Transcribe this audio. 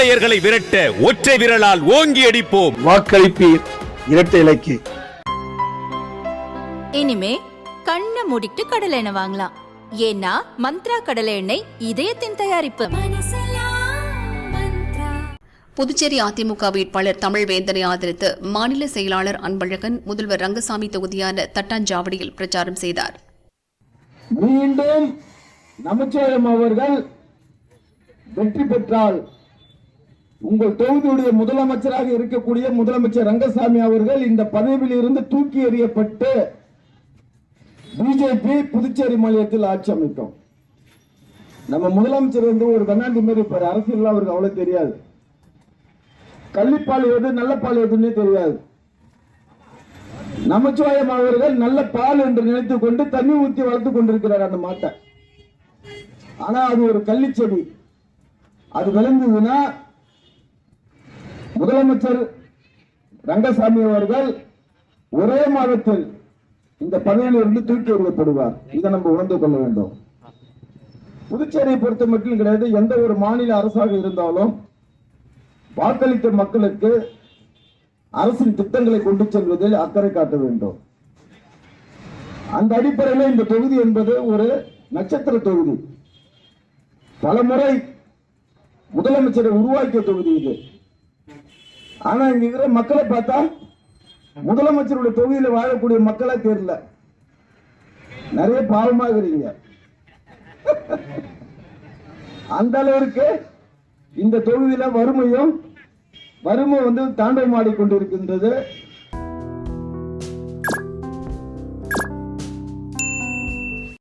கொள்ளையர்களை விரட்ட ஒற்றை விரலால் ஓங்கி அடிப்போம். வாக்களிப்பீர் இரட்டை இலைக்கு. இனிமே கண்ணை மூடிட்டு கடலை எண்ணெய் வாங்கலாம். ஏன்னா மந்த்ரா கடலை எண்ணெய் இதயத்தின் தயாரிப்பு. புதுச்சேரி அதிமுக வேட்பாளர் தமிழ்வேந்தனை ஆதரித்து மாநில செயலாளர் அன்பழகன் முதல்வர் ரங்கசாமி தொகுதியான தட்டாஞ்சாவடியில் பிரச்சாரம் செய்தார். மீண்டும் நமச்சிவாயம் அவர்கள் வெற்றி பெற்றால் உங்கள் தொகுதியுடைய முதலமைச்சராக இருக்கக்கூடிய முதலமைச்சர் ரங்கசாமி அவர்கள் இந்த பதவியில் இருந்து தூக்கி எறியப்பட்டு பிஜேபி புதுச்சேரி மாநிலத்தில் ஆட்சி அமைக்கும் நம்ம முதலமைச்சர் வந்து ஒரு பெண்ணாண்டி மாதிரி இருப்பார். அரசியல் அவருக்கு அவ்வளவு தெரியாது. கள்ளிப்பால் எது நல்ல பால் எதுன்னே தெரியாது. நமச்சிவாயம் அவர்கள் நல்ல பால் என்று நினைத்துக் கொண்டு தண்ணி ஊற்றி வளர்த்து கொண்டிருக்கிறார் அந்த மாட்டை. ஆனா அது ஒரு கள்ளிச்செடி. அது விளங்குதுன்னா முதலமைச்சர் ரங்கசாமி அவர்கள் ஒரே மாதத்தில் இந்த பதவியிலிருந்து தூக்கி எறியப்படுவார். இதை நம்ம உணர்ந்து கொள்ள வேண்டும். புதுச்சேரியை பொறுத்த மட்டும் கிடையாது. எந்த ஒரு மாநில அரசாக இருந்தாலும் வாக்களித்த மக்களுக்கு அரசின் திட்டங்களை கொண்டு செல்வதில் அக்கறை காட்ட வேண்டும். அந்த அடிப்படையில் இந்த தொகுதி என்பது ஒரு நட்சத்திர தொகுதி. பல முறை முதலமைச்சரை உருவாக்கிய தொகுதி இது. ஆனா இங்க இருக்கிற மக்களை பார்த்தா முதலமைச்சருடைய தொகுதியில வாழக்கூடிய மக்களா தெரியல. நிறைய பாவமா இருக்கிறீங்க. அந்த அளவிற்கு இந்த தொகுதியில வறுமையும் வறுமை வந்து தாண்டவமாடி கொண்டிருக்கின்றது.